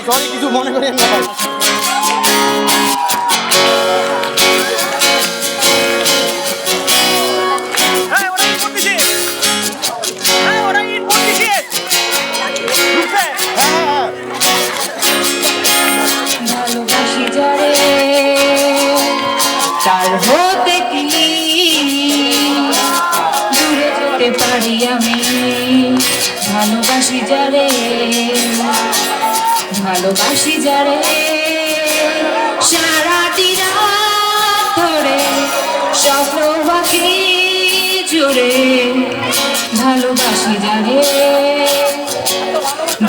Sorry কিছু মনে করেন না ভাই। হ্যাঁ হ্যাঁ তার হতে কি? দূরে যেতে পারি আমি। ভালোবাসি যারে ভালোবাসি যারে, সারাটি রাত ধরে স্বপ্ন বাকি জুড়ে। ভালোবাসি যারে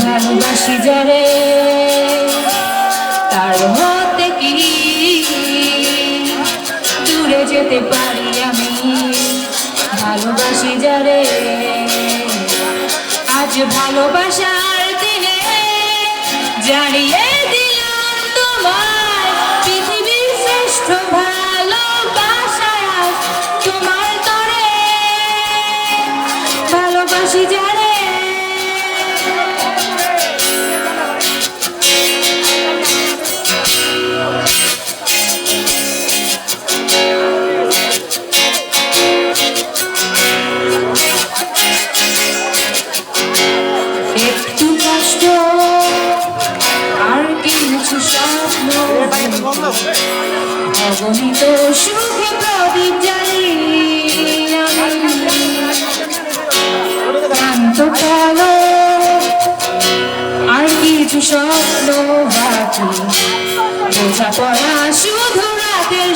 ভালোবাসি যারে, তার হতে কি দূরে যেতে পারি আমি? ভালোবাসি যারে, আজ ভালোবাসার দিনে জানিয়ে দিলাম তোমার পৃথিবীর শ্রেষ্ঠ ভালোবাসা তোমার তরে ভালোবাসি যারে অগণিত সুখে প্রদীপ আমি ক্লান্ত কালো আর কিছু স্বপ্ন বাকি। বোঝাপড়া শুধু রাতের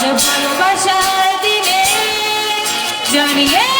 আজ ভালোবাসার দিনে জানিয়ে